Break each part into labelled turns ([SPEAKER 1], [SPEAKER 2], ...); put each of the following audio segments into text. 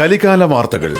[SPEAKER 1] കലികാല വാർത്തകൾ.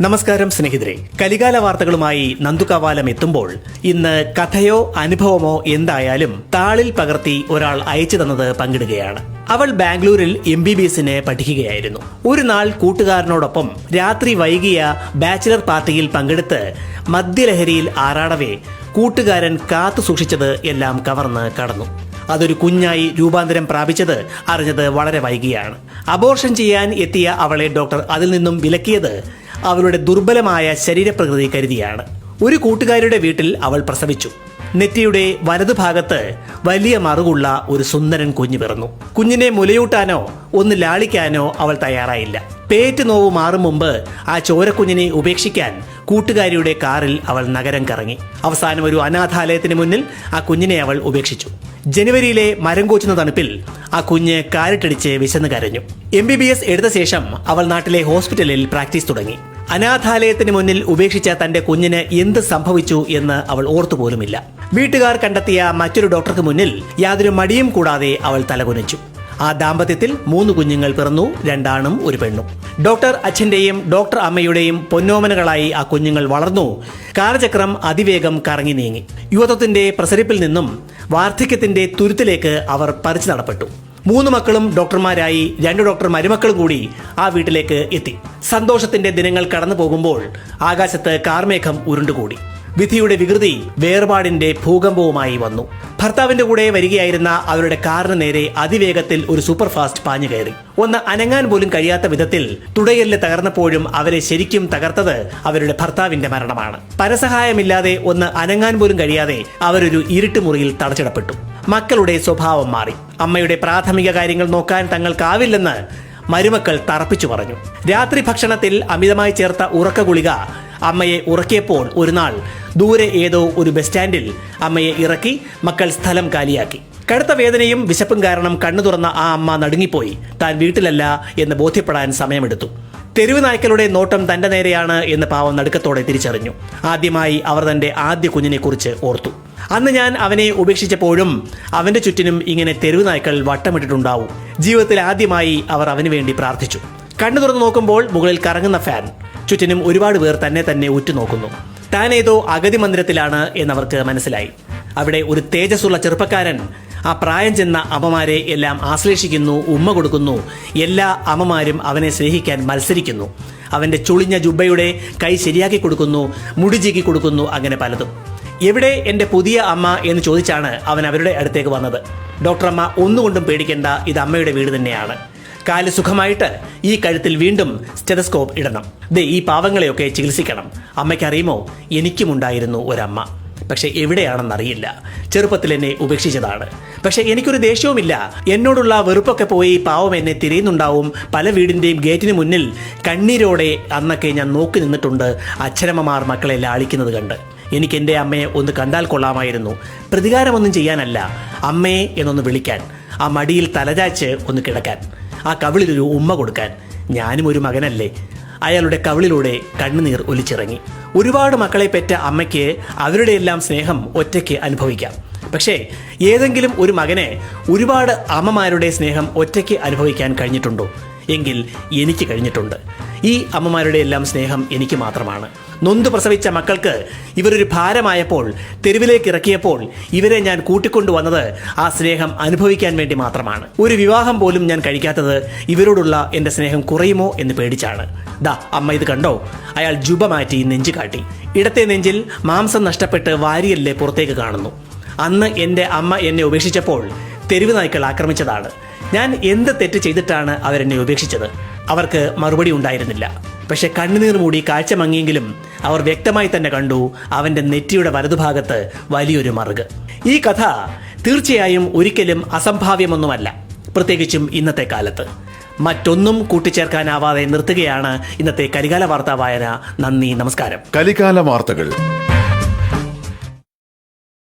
[SPEAKER 2] നമസ്കാരം സ്നേഹിതരെ. കലികാല വാർത്തകളുമായി നന്ദുകാവാലം എത്തുമ്പോൾ ഇന്ന് കഥയോ അനുഭവമോ എന്തായാലും താളിൽ പകർത്തി ഒരാൾ അയച്ചു തന്നത് പങ്കിടുകയാണ്. അവൾ ബാംഗ്ലൂരിൽ എം ബി ബി എസിന് പഠിക്കുകയായിരുന്നു. ഒരു നാൾ കൂട്ടുകാരനോടൊപ്പം രാത്രി വൈകിയ ബാച്ചിലർ പാർട്ടിയിൽ പങ്കെടുത്ത് മദ്യലഹരിയിൽ ആറാടവേ കൂട്ടുകാരൻ കാത്തു സൂക്ഷിച്ചത് എല്ലാം കവർന്ന് കടന്നു. അതൊരു കുഞ്ഞായി രൂപാന്തരം പ്രാപിച്ചത് അറിഞ്ഞത് വളരെ വൈകിയാണ്. അബോർഷൻ ചെയ്യാൻ എത്തിയ അവളെ ഡോക്ടർ അതിൽ നിന്നും വിലക്കിയത് അവളുടെ ദുർബലമായ ശരീരപ്രകൃതി കരുതിയാണ്. ഒരു കൂട്ടുകാരിയുടെ വീട്ടിൽ അവൾ പ്രസവിച്ചു. നെറ്റിയുടെ വലതുഭാഗത്ത് വലിയ മറുകുള്ള ഒരു സുന്ദരൻ കുഞ്ഞു പിറന്നു. കുഞ്ഞിനെ മുലയൂട്ടാനോ ഒന്ന് ലാളിക്കാനോ അവൾ തയ്യാറായില്ല. പേറ്റ് നോവ് മാറും മുമ്പ് ആ ചോരക്കുഞ്ഞിനെ ഉപേക്ഷിക്കാൻ കൂട്ടുകാരിയുടെ കാറിൽ അവൾ നഗരം കറങ്ങി. അവസാനം ഒരു അനാഥാലയത്തിന് മുന്നിൽ ആ കുഞ്ഞിനെ അവൾ ഉപേക്ഷിച്ചു. ജനുവരിയിലെ മരം കോച്ചുന്ന തണുപ്പിൽ ആ കുഞ്ഞ് കാരിട്ടടിച്ച് വിശന്ന് കരഞ്ഞു. എം ബി ബി എസ് എടുത്ത ശേഷം അവൾ നാട്ടിലെ ഹോസ്പിറ്റലിൽ പ്രാക്ടീസ് തുടങ്ങി. അനാഥാലയത്തിന് മുന്നിൽ ഉപേക്ഷിച്ച തന്റെ കുഞ്ഞിന് എന്ത് സംഭവിച്ചു എന്ന് അവൾ ഓർത്തുപോലുമില്ല. വീട്ടുകാർ കണ്ടെത്തിയ മറ്റൊരു ഡോക്ടർക്ക് മുന്നിൽ യാതൊരു മടിയും കൂടാതെ അവൾ തലകുനിച്ചു. ആ ദാമ്പത്യത്തിൽ മൂന്ന് കുഞ്ഞുങ്ങൾ പിറന്നു രണ്ടാണും ഒരു പെണ്ണും. ഡോക്ടർ അച്ഛന്റെയും ഡോക്ടർ അമ്മയുടെയും പൊന്നോമനകളായി ആ കുഞ്ഞുങ്ങൾ വളർന്നു. കാലചക്രം അതിവേഗം കറങ്ങി നീങ്ങി. യുവത്വത്തിന്റെ പ്രസരിപ്പിൽ നിന്നും വാർദ്ധക്യത്തിന്റെ തുരുത്തിലേക്ക് അവർ പറിച്ചു നടപ്പെട്ടു. മൂന്ന് മക്കളും ഡോക്ടർമാരായി രണ്ട് ഡോക്ടർ മരുമക്കളും കൂടി ആ വീട്ടിലേക്ക് എത്തി. സന്തോഷത്തിന്റെ ദിനങ്ങൾ കടന്നു പോകുമ്പോൾ ആകാശത്ത് കാർമേഘം ഉരുണ്ടുകൂടി. വിധിയുടെ വികൃതി വേർപാടിന്റെ ഭൂകമ്പവുമായി വന്നു. ഭർത്താവിന്റെ കൂടെ വരികയായിരുന്ന അവരുടെ കാറിന് നേരെ അതിവേഗത്തിൽ ഒരു സൂപ്പർ ഫാസ്റ്റ് പാഞ്ഞു കയറി. ഒന്ന് അനങ്ങാൻ പോലും കഴിയാത്ത വിധത്തിൽ തുടയൽ തകർന്നപ്പോഴും അവരെ ശരിക്കും തകർത്തത് അവരുടെ ഭർത്താവിന്റെ മരണമാണ്. പരസഹായമില്ലാതെ ഒന്ന് അനങ്ങാൻ പോലും കഴിയാതെ അവരൊരു ഇരുട്ട് മുറിയിൽ തടച്ചിടപ്പെട്ടു. മക്കളുടെ സ്വഭാവം മാറി. അമ്മയുടെ പ്രാഥമിക കാര്യങ്ങൾ നോക്കാൻ തങ്ങൾക്കാവില്ലെന്ന് മരുമക്കൾ തറപ്പിച്ചു പറഞ്ഞു. രാത്രി ഭക്ഷണത്തിൽ അമിതമായി ചേർത്ത ഉറക്ക ഗുളിക അമ്മയെ ഉറക്കിയപ്പോൾ ഒരു നാൾ ദൂരെ ഏതോ ഒരു ബസ് സ്റ്റാൻഡിൽ അമ്മയെ ഇറക്കി മക്കൾ സ്ഥലം കാലിയാക്കി. കടുത്ത വേദനയും വിശപ്പും കാരണം കണ്ണു തുറന്ന ആ അമ്മ നടുങ്ങിപ്പോയി. താൻ വീട്ടിലല്ല എന്ന് ബോധ്യപ്പെടാൻ സമയമെടുത്തു. തെരുവ് നായ്ക്കളുടെ നോട്ടം തന്റെ നേരെയാണ് എന്ന് പാവം നടുക്കത്തോടെ തിരിച്ചറിഞ്ഞു. ആദ്യമായി അവർ തന്റെ ആദ്യ കുഞ്ഞിനെ കുറിച്ച് ഓർത്തു. അന്ന് ഞാൻ അവനെ ഉപേക്ഷിച്ചപ്പോഴും അവന്റെ ചുറ്റിനും ഇങ്ങനെ തെരുവ് നായ്ക്കൾ വട്ടമിട്ടിട്ടുണ്ടാവും. ജീവിതത്തിൽ ആദ്യമായി അവർ അവന് വേണ്ടി പ്രാർത്ഥിച്ചു. കണ്ണു തുറന്നു നോക്കുമ്പോൾ മുകളിൽ കറങ്ങുന്ന ഫാൻ. ചുറ്റിനും ഒരുപാട് പേർ തന്നെ തന്നെ ഉറ്റുനോക്കുന്നു. താൻ ഏതോ അഗതി മന്ദിരത്തിലാണ് എന്നവർക്ക് മനസ്സിലായി. അവിടെ ഒരു തേജസ്സുള്ള ചെറുപ്പക്കാരൻ ആ പ്രായം ചെന്ന അമ്മമാരെ എല്ലാം ആശ്ലേഷിക്കുന്നു ഉമ്മ കൊടുക്കുന്നു. എല്ലാ അമ്മമാരും അവനെ സ്നേഹിക്കാൻ മത്സരിക്കുന്നു. അവന്റെ ചുളിഞ്ഞ ജുബയുടെ കൈ ശരിയാക്കി കൊടുക്കുന്നു മുടിചീക്കി കൊടുക്കുന്നു അങ്ങനെ പലതും. എവിടെ എന്റെ പുതിയ അമ്മ എന്ന് ചോദിച്ചാണ് അവൻ അവരുടെ അടുത്തേക്ക് വന്നത്. ഡോക്ടർ അമ്മ ഒന്നുകൊണ്ടും പേടിക്കേണ്ട ഇത് അമ്മയുടെ വീട് തന്നെയാണ്. കാൽ സുഖമായിട്ട് ഈ കഴുത്തിൽ വീണ്ടും സ്റ്റെതസ്കോപ്പ് ഇടണം. ദേ ഈ പാവങ്ങളെയൊക്കെ ചികിത്സിക്കണം. അമ്മയ്ക്കറിയുമോ എനിക്കുമുണ്ടായിരുന്നു ഒരമ്മ. പക്ഷെ എവിടെയാണെന്നറിയില്ല. ചെറുപ്പത്തിൽ എന്നെ ഉപേക്ഷിച്ചതാണ്. പക്ഷെ എനിക്കൊരു ദേഷ്യവുമില്ല. എന്നോടുള്ള വെറുപ്പൊക്കെ പോയി പാവം എന്നെ തിരയുന്നുണ്ടാവും. പല വീടിന്റെയും ഗേറ്റിന് മുന്നിൽ കണ്ണീരോടെ അന്നൊക്കെ ഞാൻ നോക്കി നിന്നിട്ടുണ്ട് അച്ഛനമ്മമാർ മക്കളെ ലാളിക്കുന്നത് കണ്ട്. എനിക്ക് എന്റെ അമ്മയെ ഒന്ന് കണ്ടാൽ കൊള്ളാമായിരുന്നു. പ്രതികാരമൊന്നും ചെയ്യാനല്ല. അമ്മയെ എന്നൊന്ന് വിളിക്കാൻ. ആ മടിയിൽ തലചാച്ച് ഒന്ന് കിടക്കാൻ. ആ കവിളിലൊരു ഉമ്മ കൊടുക്കാൻ ഞാനും ഒരു മകനല്ലേ. അയാളുടെ കവിളിലൂടെ കണ്ണുനീർ ഒലിച്ചിറങ്ങി. ഒരുപാട് മക്കളെ പെറ്റ അമ്മയ്ക്ക് അവരുടെയെല്ലാം സ്നേഹം ഒറ്റയ്ക്ക് അനുഭവിക്കാം. പക്ഷേ ഏതെങ്കിലും ഒരു മകനെ ഒരുപാട് അമ്മമാരുടെ സ്നേഹം ഒറ്റയ്ക്ക് അനുഭവിക്കാൻ കഴിഞ്ഞിട്ടുണ്ടോ? എങ്കിൽ എനിക്ക് കഴിഞ്ഞിട്ടുണ്ട്. ഈ അമ്മമാരുടെ എല്ലാം സ്നേഹം എനിക്ക് മാത്രമാണ്. നൊന്ത് പ്രസവിച്ച മക്കൾക്ക് ഇവരൊരു ഭാരമായപ്പോൾ തെരുവിലേക്ക് ഇറക്കിയപ്പോൾ ഇവരെ ഞാൻ കൂട്ടിക്കൊണ്ടുവന്നത് ആ സ്നേഹം അനുഭവിക്കാൻ വേണ്ടി മാത്രമാണ്. ഒരു വിവാഹം പോലും ഞാൻ കഴിക്കാത്തത് ഇവരോടുള്ള എന്റെ സ്നേഹം കുറയുമോ എന്ന് പേടിച്ചാണ്. ദാ അമ്മ ഇത് കണ്ടോ? അയാൾ ജുബ മാറ്റി നെഞ്ചു കാട്ടി. ഇടത്തെ നെഞ്ചിൽ മാംസം നഷ്ടപ്പെട്ട് വാരിയല്ലേ പുറത്തേക്ക് കാണുന്നു. അന്ന് എന്റെ അമ്മ എന്നെ ഉപേക്ഷിച്ചപ്പോൾ തെരുവ് നായ്ക്കൾ ആക്രമിച്ചതാണ്. ഞാൻ എന്ത് തെറ്റ് ചെയ്തിട്ടാണ് അവരെന്നെ ഉപേക്ഷിച്ചത്? അവർക്ക് മറുപടി ഉണ്ടായിരുന്നില്ല. പക്ഷെ കണ്ണുനീർ മൂടി കാഴ്ച മങ്ങിയെങ്കിലും അവർ വ്യക്തമായി തന്നെ കണ്ടു അവന്റെ നെറ്റിയുടെ വലതുഭാഗത്ത് വലിയൊരു മറുക്. ഈ കഥ തീർച്ചയായും ഒരിക്കലും അസംഭാവ്യമൊന്നുമല്ല. പ്രത്യേകിച്ചും ഇന്നത്തെ കാലത്ത്. മറ്റൊന്നും കൂട്ടിച്ചേർക്കാനാവാതെ നിർത്തുകയാണ് ഇന്നത്തെ കലികാല വാർത്താ വായന. നന്ദി നമസ്കാരം.
[SPEAKER 1] കലികാല വാർത്തകൾ.